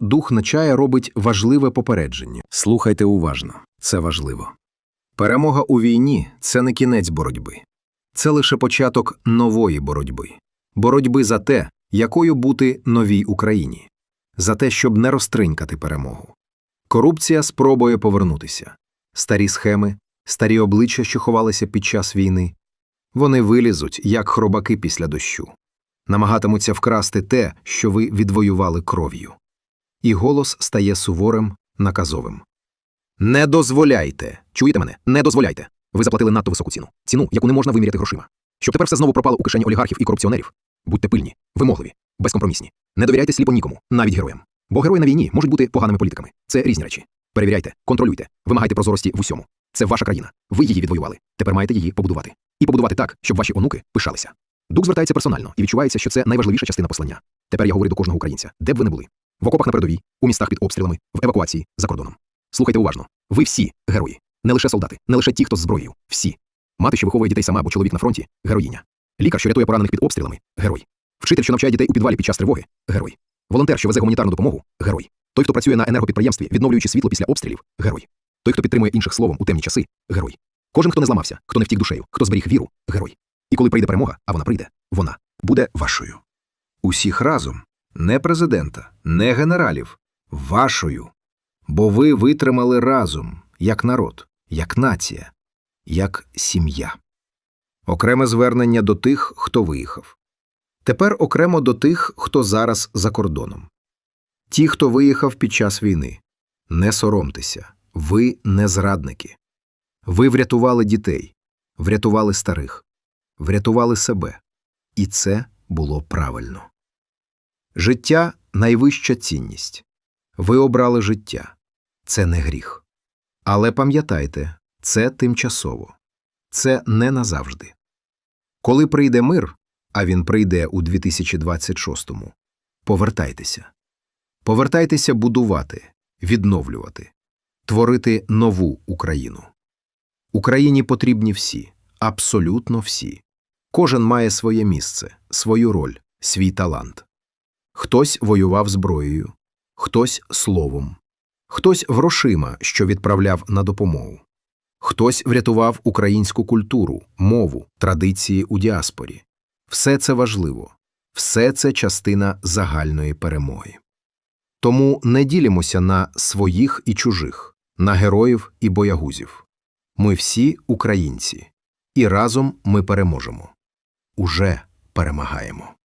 Дух Начая робить важливе попередження. Слухайте уважно, це важливо. Перемога у війні це не кінець боротьби. Це лише початок нової боротьби. Боротьби за те, якою бути новій Україні, за те, щоб не розтринькати перемогу. Корупція спробує повернутися. Старі схеми, старі обличчя, що ховалися під час війни, вони вилізуть, як хробаки після дощу, намагатимуться вкрасти те, що ви відвоювали кров'ю. І голос стає суворим, наказовим. Не дозволяйте. Чуєте мене? Не дозволяйте. Ви заплатили надто високу ціну. Ціну, яку не можна виміряти грошима. Щоб тепер все знову пропало у кишені олігархів і корупціонерів. Будьте пильні, вимогливі, безкомпромісні. Не довіряйте сліпо нікому, навіть героям. Бо герої на війні можуть бути поганими політиками. Це різні речі. Перевіряйте, контролюйте, вимагайте прозорості в усьому. Це ваша країна. Ви її відвоювали. Тепер маєте її побудувати. І побудувати так, щоб ваші онуки пишалися. Дух звертається персонально і відчувається, що це найважливіша частина послання. Тепер я говорю до кожного українця, де б ви не були. В окопах на передовій, у містах під обстрілами, в евакуації, за кордоном. Слухайте уважно. Ви всі герої. Не лише солдати, не лише ті, хто з зброєю. Всі. Мати, що виховує дітей сама, бо чоловік на фронті героїня. Лікар, що рятує поранених під обстрілами герой. Вчитель, що навчає дітей у підвалі під час тривоги герой. Волонтер, що везе гуманітарну допомогу герой. Той, хто працює на енергопідприємстві, відновлюючи світло після обстрілів герой. Той, хто підтримує інших словом у темні часи герой. Кожен, хто не зламався, хто не втік душею, хто зберіг віру герой. І коли прийде перемога, а вона прийде, вона буде вашою. Усіх разом, не президента, не генералів, вашою. Бо ви витримали разом, як народ, як нація, як сім'я. Окреме звернення до тих, хто виїхав. Тепер окремо до тих, хто зараз за кордоном. Ті, хто виїхав під час війни. Не соромтеся, ви не зрадники. Ви врятували дітей, врятували старих, врятували себе. І це було правильно. Життя найвища цінність. Ви обрали життя. Це не гріх. Але пам'ятайте, це тимчасово. Це не назавжди. Коли прийде мир, а він прийде у 2026-му, повертайтеся. Повертайтеся будувати, відновлювати, творити нову Україну. Україні потрібні всі, абсолютно всі. Кожен має своє місце, свою роль, свій талант. Хтось воював зброєю, хтось словом, хтось грошима, що відправляв на допомогу, хтось врятував українську культуру, мову, традиції у діаспорі. Все це важливо, все це частина загальної перемоги. Тому не ділімося на своїх і чужих, на героїв і боягузів. Ми всі українці, і разом ми переможемо. Уже перемагаємо.